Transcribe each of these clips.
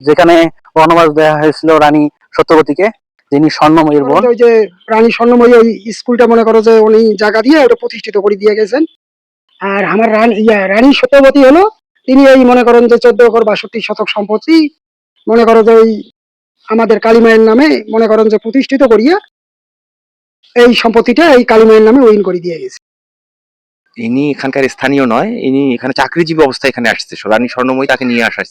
যেখানে বনবাস দেওয়া হয়েছিল রানী সত্যবতীকে যিনি স্বর্ণময়ীর বোন। ওই যে রানী স্বর্ণময়ী ওই স্কুলটা মনে করো যে উনি জায়গা দিয়ে ওটা প্রতিষ্ঠিত করে দিয়ে গেছেন। আর আমার রানী ইয়া রানী সত্যবতী হলো তিনি এই মনে করেন যে চোদ্দ একর বাষট্টি শতক সম্পত্তি মনে করো যে ওই আমাদের কালীমায়ের নামে মনে করেন যে প্রতিষ্ঠিত করিয়া এই সম্পত্তিটা এই কালীমায়ের নামে উইন করে দিয়ে গেছে। ইনি এখানকার স্থানীয় নয় ইনি এখানে চাকরিজীবী অবস্থায় এখানে আসছে। রানী স্বর্ণময়ী তাকে নিয়ে আসা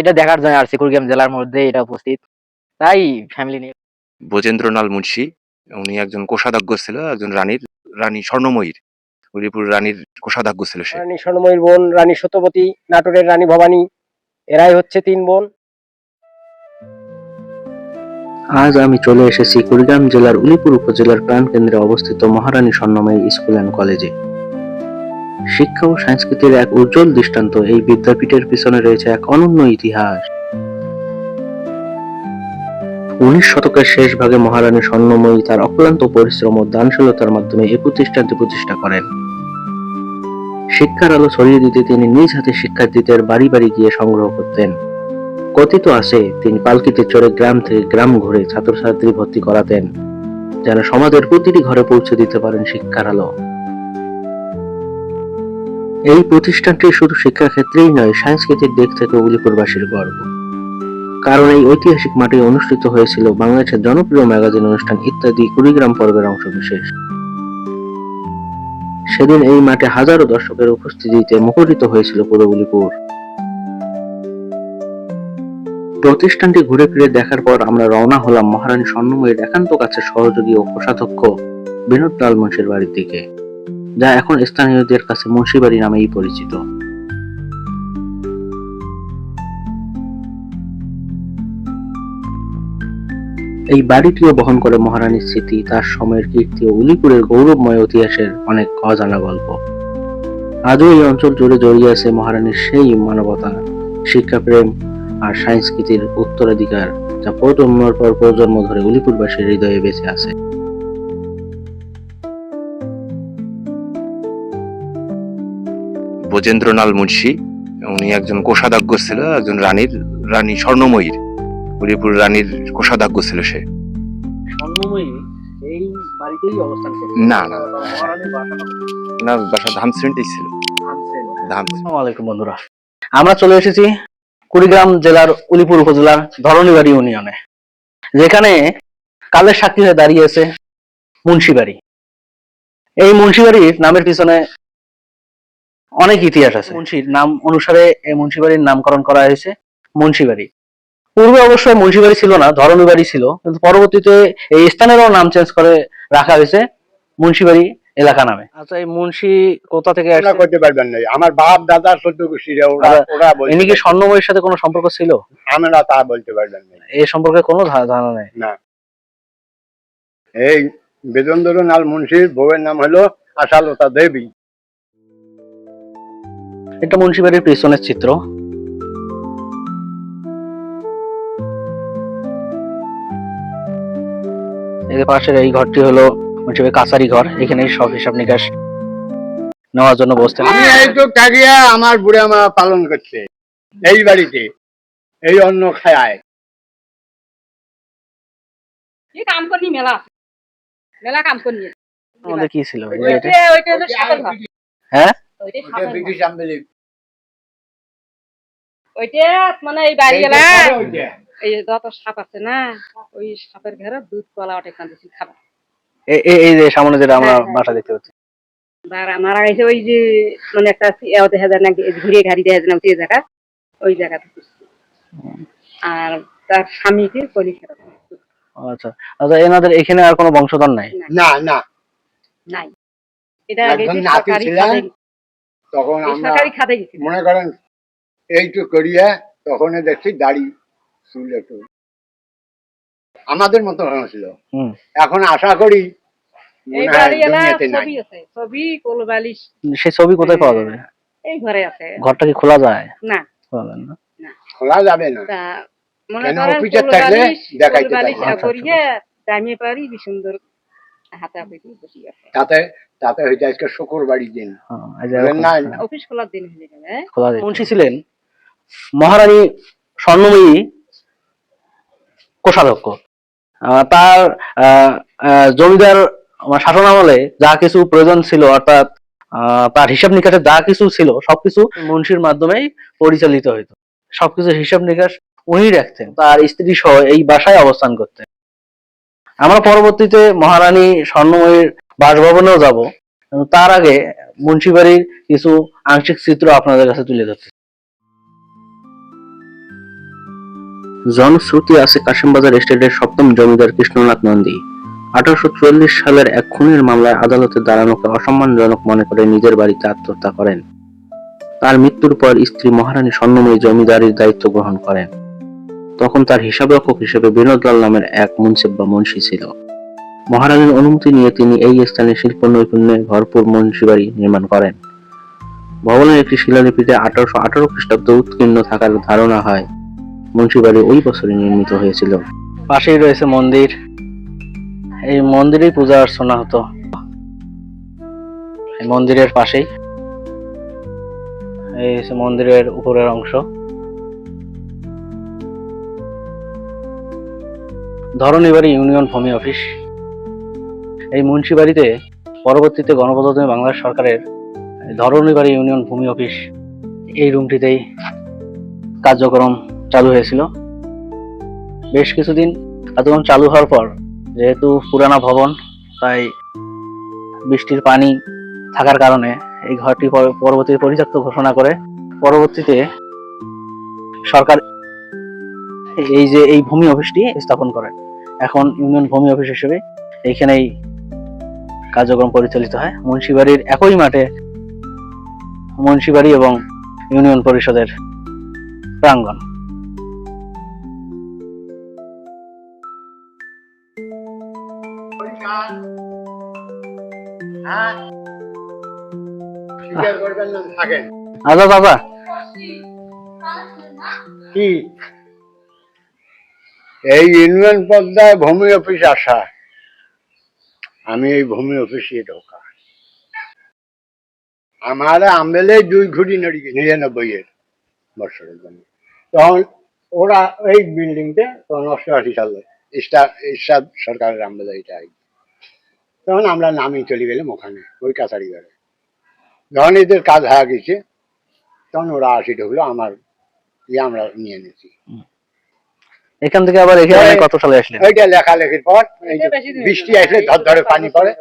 এটা দেখার জন্য আসছি কুড়িগ্রাম জেলার মধ্যে এটা উপস্থিত। তাই ফ্যামিলি নিয়ে ব্রজেন্দ্রনাল মুন্সি উনি একজন কোষাধ্যক্ষ ছিল একজন রানীর রানী স্বর্ণময়ীর। উলিপুর রানীর কোষাধ্যক্ষ ছিল সে। রানী স্বর্ণময়ীর বোন রানী সত্যবতী নাটোরের রানী ভবানী এরাই হচ্ছে তিন বোন। আজ আমি চলে এসেছি কুড়িগ্রাম জেলার উলিপুর উপজেলার প্রাণকেন্দ্রে অবস্থিত মহারানী স্বর্ণময়ী স্কুল অ্যান্ড কলেজে শিক্ষা ও সংস্কৃতির এক উজ্জ্বল দৃষ্টান্ত। এই বিদ্যাপীঠের পিছনে রয়েছে এক অনন্য ইতিহাস। উনিশ শতকের শেষ ভাগে মহারানী স্বর্ণময়ী তার অক্লান্ত পরিশ্রম ও দানশীলতার মাধ্যমে এই প্রতিষ্ঠানটি প্রতিষ্ঠা করেন। শিক্ষার আলো ছড়িয়ে দিতে তিনি নিজ হাতে শিক্ষার্থীদের বাড়ি বাড়ি গিয়ে সংগ্রহ করতেন। কথিত আছে, তিনি পালকিতে চড়ে গ্রাম থেকে গ্রাম ঘুরে ছাত্রছাত্রী ভর্তি করাতেন, যেন সমাজের প্রতিটি ঘরে পৌঁছে দিতে পারেন শিক্ষার আলো। এই প্রতিষ্ঠানটি শুধু শিক্ষা ক্ষেত্রেই নয়, সাংস্কৃতিক দিক থেকে উলিপুরবাসীর গর্ব। কারণ এই ঐতিহাসিক মাঠে অনুষ্ঠিত হয়েছিল বাংলাদেশের জনপ্রিয় ম্যাগাজিন অনুষ্ঠান ইত্যাদি কুড়িগ্রাম পর্বের অংশবিশেষ সেদিন এই মাঠে হাজারো দর্শকের উপস্থিতিতে মুখরিত হয়েছিল পুরো উলিপুর প্রতিষ্ঠানটি ঘুরে ফিরে দেখার পর আমরা রওনা হলাম মহারানী স্বর্ণময়ের একান্ত কাছে সহযোগী ও কোষাধ্যক্ষ বিনোদ লাল মুন্সির বাড়ির দিকে। যা এখন স্থানীয়দের কাছে মুন্সি বাড়ি নামেই পরিচিত। এই বাড়িটিও বহন করে মহারানীর স্মৃতি, তার সময়ের কীর্তি ও উলিপুরের গৌরবময় ইতিহাসের অনেক অজানা গল্প। আজও এই অঞ্চল জুড়ে জড়িয়ে আছে মহারানীর সেই মানবতা, শিক্ষাপ্রেম আর সংস্কৃতির উত্তরাধিকার, যা প্রজন্মের পর প্রজন্ম ধরে উলিপুরবাসীর হৃদয়ে বেঁচে আছে। ব্রজেন্দ্রনাল মুন্সী। উনি একজন কোষাধ্যক্ষ ছিল একজন রানীর রানী স্বর্ণময়ীর। উলিপুর রানীর কোষাধ্যক্ষ ছিল সে। না না না। বাসা ছিল। আলাইকুম বন্ধুরা। আমরা চলে এসেছি কুড়িগ্রাম জেলার উলিপুর উপজেলার ধরণীবাড়ি ইউনিয়নে যেখানে কালের সাক্ষী হয়ে দাঁড়িয়েছে মুন্সিবাড়ি। এই মুন্সিবাড়ির নামের পিছনে অনেক ইতিহাস আছে। মুন্সির নাম অনুসারে এই মুন্সিবাড়ির নামকরণ করা হয়েছে মুন্সিবাড়ি। পূর্বে অবশ্য মুন্সিবাড়ি ছিল না ধরণীবাড়ি ছিল কিন্তু পরবর্তীতে এই স্থানেরও নাম চেঞ্জ করে রাখা হয়েছে মুন্সিবাড়ি এলাকা নামে। আচ্ছা এই মুন্সি কোথা থেকে করতে পারবেন না। আমার বাপ দাদা গোষ্ঠীরা ওরা আচ্ছা, ওরা ইনি কি। স্বর্ণময়ীর সাথে কোনো সম্পর্ক ছিল? আমরা তা বলতে পারবেন না। এই সম্পর্কে কোনো ধারণা নেই। এই বেদন্দর নাল মুন্সির বউয়ের নাম হলো আশালতা দেবী। এটা মুন্সিবাড়ির পেছনের চিত্র। এর পাশের এই ঘরটি হলো মুন্সিবাড়ির কাছারি ঘর। এখানে সব হিসাব নিকাশ নেওয়ার জন্য বসতেন আমি এই তো থাকিয়া আমার বুড়ে মা পালন করছে। এই বাড়িতে এই অন্ন খায় এই কাম করি মেলা। মেলা কাম করি আমাদের কি ছিল? হ্যাঁ। ব্রিটিশ আমলে ওইটা মানে এই বাড়ি এলা এই যে ওইটা। এই যত সাপ আছে না ওই সাপের ঘরে দুধ কলা ওটা কাঁদেছি খাবার। এ- এ- এই যে সামনে যেটা আমরা। বাসা দেখতে পাচ্ছি। মারা- মারা গেছে ওই যে মানে একটা দেখা যায় না ঘুরিয়ে ঘাড়ি দেখা যায় না ওই জায়গা ওই জায়গাতে আর তার স্বামীকে আচ্ছা। আচ্ছা এনাদের এখানে আর কোনো বংশধর নাই? না। না নাই। এটা আগে তখন আমরা মনে করেন এইটু করিয়া তখন দেখছি দাড়ি চুল একটু। আমাদের মতো হয়েছিল এখন আশা করি নাই। ছবি আছে। ছবি কোল বালিশ। সেই ছবি কোথায় পাওয়া যাবে? এই ঘরে আছে। ঘরটা কি খোলা যায়? না। খোলা যায় না। খোলা যাবে না। কেন? অফিসে থাকলে দেখাইতে কোল বালিশ আচ্ছা, করিয়ে পারি সুন্দর হাতে হাতে তাতে তাতে হইতে আজকে শুকুর বাড়ির দিন। হ্যাঁ, অফিস খোলার দিন হয়ে হ্যাঁ? খোলা যায় মুন্সি ছিলেন মহারানী স্বর্ণময়ী কোষাধ্যক্ষ। তার জমিদার শাসন আমলে যা কিছু প্রয়োজন ছিল অর্থাৎ আহ, তার হিসাব নিকাশে যা কিছু ছিল সবকিছু মুন্সির মাধ্যমেই পরিচালিত হইতো। সবকিছু হিসাব নিকাশ উনি রাখতেন তার স্ত্রী সহ এই বাসায় অবস্থান করতেন। আমরা পরবর্তীতে মহারানী স্বর্ণময়ীর বাসভবনেও যাব। তার আগে মুন্সিবাড়ির কিছু আংশিক চিত্র আপনাদের কাছে তুলে ধরছি। জনশ্রুতি আছে কাশিমবাজার এস্টেটের সপ্তম জমিদার কৃষ্ণনাথ নন্দী। আঠারোশো চুয়াল্লিশ সালের এক খুনের মামলায় আদালতে দাঁড়ানোকে অসম্মানজনক মনে করে নিজের বাড়িতে আত্মহত্যা করেন। তার মৃত্যুর পর স্ত্রী মহারানী স্বর্ণময়ী জমিদারির দায়িত্ব গ্রহণ করেন। তখন তার হিসাবরক্ষক হিসেবে বিনোদলাল নামের এক মুন্সিব বা মুন্সি ছিল। মহারানীর অনুমতি নিয়ে তিনি এই স্থানে শিল্প নৈপুণ্যে ভরপুর মুন্সিবাড়ি নির্মাণ করেন। ভবনের একটি শিলালিপিতে আঠারোশো আঠারো খ্রিস্টাব্দে উৎকীর্ণ থাকার ধারণা হয়। মুন্সিবাড়ি ওই বছরে নির্মিত হয়েছিল। পাশেই রয়েছে মন্দির। এই মন্দিরেই পূজা অর্চনা হতো। এই মন্দিরের পাশেই। এই হচ্ছে মন্দিরের উপরের অংশ। ধরনীবাড়ি ইউনিয়ন ভূমি অফিস। এই মুন্সিবাড়িতে পরবর্তীতে গণপ্রজাতন্ত্রী বাংলাদেশ সরকারের ধরনীবাড়ি ইউনিয়ন ভূমি অফিস এই রুমটিতেই কার্যক্রম চালু হয়েছিল। বেশ কিছুদিন কার্যক্রম চালু হওয়ার পর, যেহেতু পুরানা ভবন, তাই বৃষ্টির পানি থাকার কারণে এই ঘরটি পর- পরবর্তীতে পরিত্যক্ত ঘোষণা করে পরবর্তীতে সরকার এই যে এই ভূমি অফিসটি স্থাপন করেন এখন ইউনিয়ন ভূমি অফিস হিসেবে এইখানেই কার্যক্রম পরিচালিত হয় মুন্সিবাড়ির একই মাঠে মুন্সিবাড়ি এবং ইউনিয়ন পরিষদের প্রাঙ্গণ। হ্যাঁ। থাকেন আচ্ছা বাবা। কি? এই ইউনিয়ন পর্দায় ভূমি অফিস আসা। আমি এই ভূমি অফিসে ঢোকা। আমার আমলে দুই ঘুড়ি নড়ি নিরানব্বই এর বছরের জন্য। তখন ওরা এই বিল্ডিংতে তখন অষ্টআশি সালে ইস্টা- ইরশাদ সরকারের আমলে এটা তখন আমরা নামি চলে গেলাম ওখানে, ওই কাছারি ঘরে। যখন এদের কাজ হয়ে গেছে, তখন ওরা আসি ঢুকলো, আমার ইয়ে আমরা নিয়ে নিয়েছি। এখান থেকে আবার এখানে কত সালে আসলেন? ওইটা লেখালেখির পর বৃষ্টি আসলে ধর ধরে পানি পড়ে।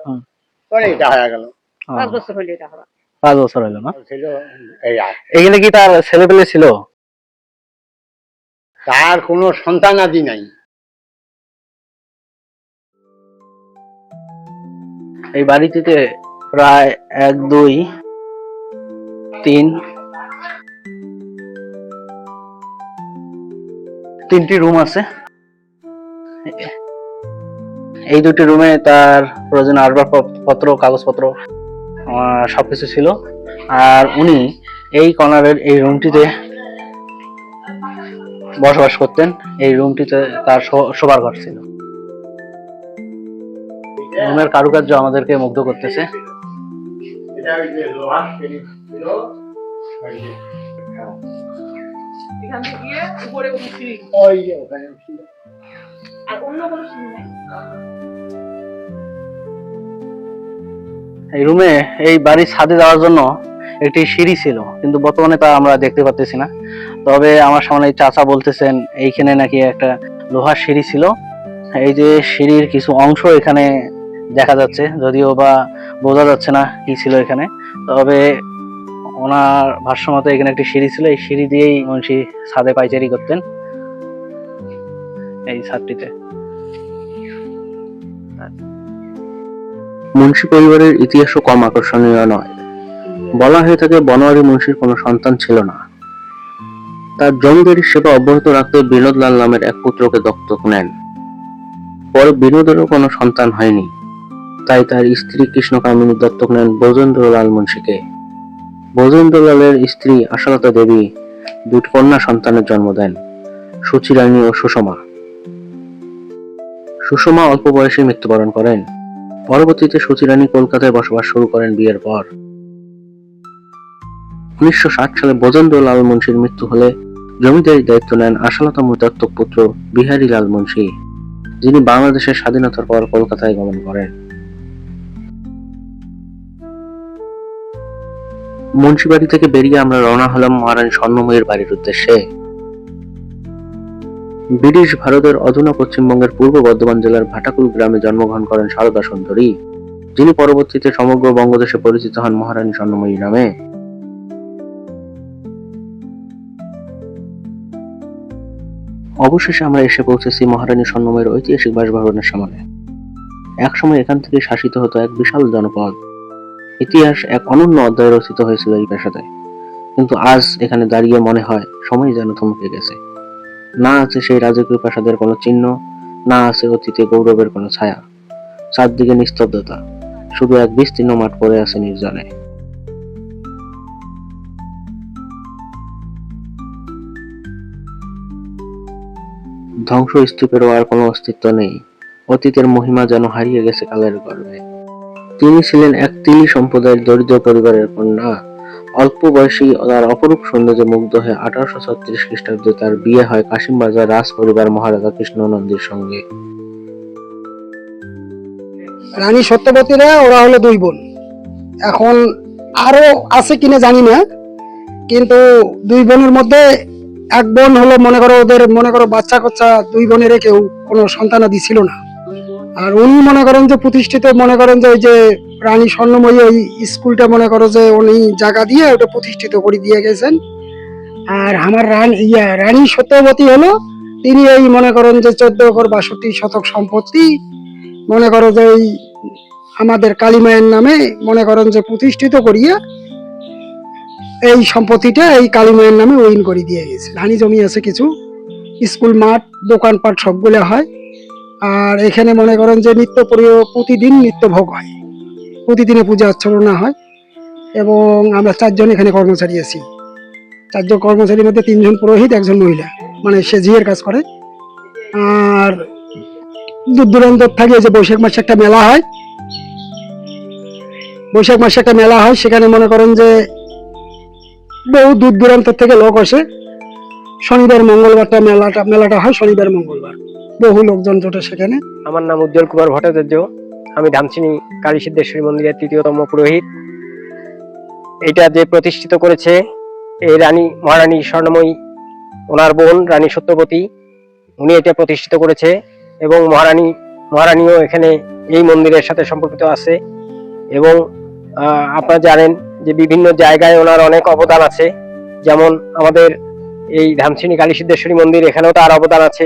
পরে এটা হয়ে গেল। পাঁচ বছর হইলে এটা হওয়া। পাঁচ বছর হলো না? ছিল এই আর। এখানে কি তার ছেলে পেলে ছিল? তার কোনো সন্তানাদি নাই। এই বাড়িটিতে প্রায় এক দুই তিন তিনটি রুম আছে। এই দুটি রুমে তার প্রয়োজনীয় আসবাবপত্র, কাগজপত্র সবকিছু ছিল। আর উনি এই কর্নারের এই রুমটিতে বসবাস করতেন। এই রুমটিতে তার শোবার ঘর ছিল। রুমের কারুকার্য আমাদেরকে মুগ্ধ করতেছে। এটা এখান থেকে গিয়ে উপরে কোনো সিঁড়ি ওই যে ওখানে ছিল। আর অন্য কোনো সিঁড়ি নাই। এই রুমে এই বাড়ির ছাদে যাওয়ার জন্য একটি সিঁড়ি ছিল কিন্তু বর্তমানে তা আমরা দেখতে পাচ্তেছি না। তবে আমার সামনে চাচা বলতেছেন এইখানে নাকি একটা লোহার সিঁড়ি ছিল। এই যে সিঁড়ির কিছু অংশ এখানে দেখা যাচ্ছে যদিও বা বোঝা যাচ্ছে না কি ছিল এখানে। তবে ওনার ভাষ্য মতো এখানে একটি সিঁড়ি ছিল। এই সিঁড়ি দিয়েই মুন্সি ছাদে পাইচারি করতেন। এই ছাদটিতে। মুন্সি পরিবারের ইতিহাসও কম আকর্ষণীয় নয়। বলা হয়ে থাকে বনোয়ারি মুন্সির কোনো সন্তান ছিল না। তার জমিদারির সেবা অব্যাহত রাখতে বিনোদ লাল নামের এক পুত্রকে দত্তক নেন। পরে বিনোদেরও কোনো সন্তান হয়নি। তাই তার স্ত্রী কৃষ্ণকামিনী দত্তক নেন ব্রজেন্দ্র লাল মুন্সিকে। ব্রজেন্দ্র লালের স্ত্রী আশালতা দেবী দুটি কন্যা সন্তানের জন্ম দেন, সুচিরানী ও সুষমা। সুষমা অল্প বয়সে মৃত্যুবরণ করেন। পরবর্তীতে সচিরানী কলকাতায় বসবাস শুরু করেন বিয়ের পর। উনিশশো ষাট সালে বজেন্দ্র লাল মুন্সির মৃত্যু হলে জমিদারির দায়িত্ব নেন আশালতা দত্তক পুত্র বিহারী লাল মুন্সি, যিনি বাংলাদেশের স্বাধীনতার পর কলকাতায় গমন করেন। মুন্সিবাড়ি থেকে বেরিয়ে আমরা রওনা হলাম মহারানী স্বর্ণময়ীর বাড়ির উদ্দেশ্যে। ব্রিটিশ ভারতের অধুনা পশ্চিমবঙ্গের পূর্ব বর্ধমান জেলার ভাটাকুল গ্রামে জন্মগ্রহণ করেন সারদা সুন্দরী, যিনি পরবর্তীতে সমগ্র বঙ্গদেশে পরিচিত হন মহারানী স্বর্ণময়ী নামে। অবশেষে আমরা এসে পৌঁছেছি মহারানী স্বর্ণময়ের ঐতিহাসিক বাসভবনের সামনে। একসময় এখান থেকে শাসিত হতো এক বিশাল জনপদ। ইতিহাস এক অনন্য অধ্যায় রচিত হয়েছিল এই পেশাতে কিন্তু আজ এখানে দাঁড়িয়ে মনে হয় সময় যেন থমকে গেছে। না আছে সেই রাজকীয় প্রাসাদের কোনো চিহ্ন, না আছে অতীতে গৌরবের কোনো ছায়া। চারদিকে নিস্তব্ধতা, শুধু এক বিস্তীর্ণ মাঠ পড়ে আছে নির্জনে। ধ্বংস স্তূপেরও আর কোনো অস্তিত্ব নেই। অতীতের মহিমা যেন হারিয়ে গেছে কালের গর্ভে তিনি ছিলেন এক তিলি সম্প্রদায়ের দরিদ্র পরিবারের কন্যা। অল্প বয়সী তার অপরূপ সৌন্দর্যে মুগ্ধ হয়ে আঠারোশো ছত্রিশ খ্রিস্টাব্দে তার বিয়ে হয় কাশিমবাজার রাজ পরিবার মহারাজা কৃষ্ণ নন্দীর সঙ্গে। রানী সত্যবতীরা, ওরা হলো দুই বোন। এখন আরও আছে কিনা জানি না, কিন্তু দুই বোনের মধ্যে এক বোন হলো, মনে করো ওদের, মনে করো বাচ্চা কাচ্চা দুই বোনের কেউ কোনো সন্তানাদি ছিল না। আর উনি মনে করেন যে প্রতিষ্ঠিত, মনে করেন যে ওই যে রানী স্বর্ণময়ী ওই স্কুলটা মনে করো যে উনি জায়গা দিয়ে ওটা প্রতিষ্ঠিত করে দিয়ে গেছেন। আর আমার রানী, ইয়া, রানী সত্যবতী হলো, তিনি এই মনে করেন যে চোদ্দ একর বাষট্টি শতক সম্পত্তি, মনে করো যে এই আমাদের কালীমায়ের নামে মনে করেন যে প্রতিষ্ঠিত করিয়া এই সম্পত্তিটা এই কালীমায়ের নামে উইন করে দিয়ে গেছে। ধানি জমি আছে কিছু, স্কুল মাঠ, দোকানপাট সবগুলো হয়। আর এখানে মনে করেন যে নিত্য পরি- প্রতিদিন নিত্য ভোগ হয়। প্রতিদিনে পূজা অর্চনা হয় এবং আমরা চারজন এখানে কর্মচারী আছি। চারজন কর্মচারীর মধ্যে তিনজন পুরোহিত, একজন মহিলা। মানে সে ঝিয়ের কাজ করে। আর দূর দূরান্ত থাকে যে বৈশাখ মাসে একটা মেলা হয়, বৈশাখ মাসে একটা মেলা হয়, সেখানে মনে করেন যে বহু দূর দূরান্ত থেকে লোক আসে। শনিবার, মঙ্গলবারটা মেলাটা মেলাটা হয় শনিবার, মঙ্গলবার। বহু লোকজন জোটে সেখানে। আমার নাম উজ্জ্বল কুমার ভট্টাচার্য। আমি ধামচিনি কালী সিদ্ধেশ্বরী মন্দিরের তৃতীয়তম পুরোহিত। এটা যে প্রতিষ্ঠিত করেছে এই রানী, মহারানী স্বর্ণময়ী, ওনার বোন রানী সত্যবতী উনি এটা প্রতিষ্ঠিত করেছে এবং মহারানী, মহারানীও এখানে এই মন্দিরের সাথে সম্পর্কিত আছে এবং আপনারা জানেন যে বিভিন্ন জায়গায় ওনার অনেক অবদান আছে। যেমন আমাদের এই ধামচিনি কালী সিদ্ধেশ্বরী মন্দির, এখানেও তার অবদান আছে।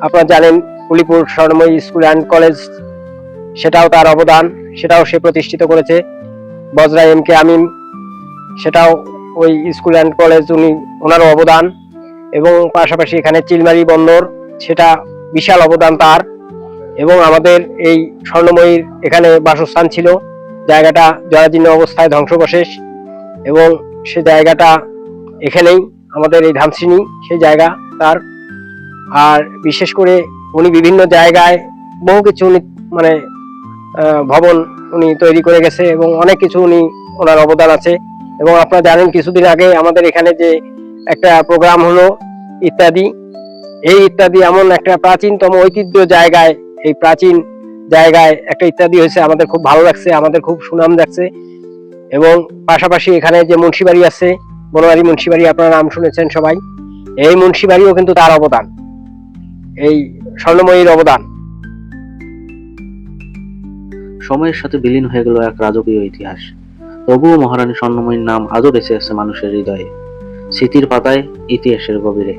আপনারা জানেন Ulipur Swarnamoyee school and college, সেটাও তার অবদান, সেটাও সে প্রতিষ্ঠিত করেছে। বজরা এম কে আমিন, সেটাও ওই স্কুল অ্যান্ড কলেজ উনি, ওনারও অবদান। এবং পাশাপাশি এখানে চিলমারি বন্দর, সেটা বিশাল অবদান তার। এবং আমাদের এই স্বর্ণময়ীর এখানে বাসস্থান ছিল। জায়গাটা জরাজীর্ণ অবস্থায় ধ্বংসবশেষ। এবং সে জায়গাটা এখানেই, আমাদের এই ধামসিনী সেই জায়গা তার। আর বিশেষ করে উনি বিভিন্ন জায়গায় বহু কিছু উনি মানে ভবন উনি তৈরি করে গেছে এবং অনেক কিছু উনি ওনার অবদান আছে। এবং আপনারা জানেন কিছুদিন আগে আমাদের এখানে যে একটা প্রোগ্রাম হলো ইত্যাদি, এই ইত্যাদি এমন একটা প্রাচীনতম ঐতিহ্য জায়গায়, এই প্রাচীন জায়গায় একটা ইত্যাদি হয়েছে, আমাদের খুব ভালো লাগছে, আমাদের খুব সুনাম যাচ্ছে। এবং পাশাপাশি এখানে যে মুন্সিবাড়ি আছে বনবাড়ি মুন্সিবাড়ি, আপনারা নাম শুনেছেন সবাই, এই মুন্সিবাড়িও কিন্তু তার অবদান। এই স্বর্ণময়ীর অবদান। সময়ের সাথে বিলীন হয়ে গেল এক রাজকীয় ইতিহাস। তবুও মহারানী স্বর্ণময়ীর নাম আজও বেঁচে আছে মানুষের হৃদয়ে। স্মৃতির পাতায় ইতিহাসের গভীরে।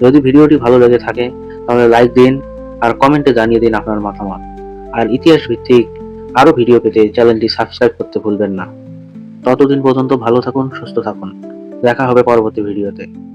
যদি ভিডিওটি ভালো লেগে থাকে, তাহলে লাইক দিন আর কমেন্টে জানিয়ে দিন আপনার মতামত। আর ইতিহাস ভিত্তিক আরও ভিডিও পেতে চ্যানেলটি সাবস্ক্রাইব করতে ভুলবেন না। ততদিন পর্যন্ত ভালো থাকুন, সুস্থ থাকুন। দেখা হবে পরবর্তী ভিডিওতে।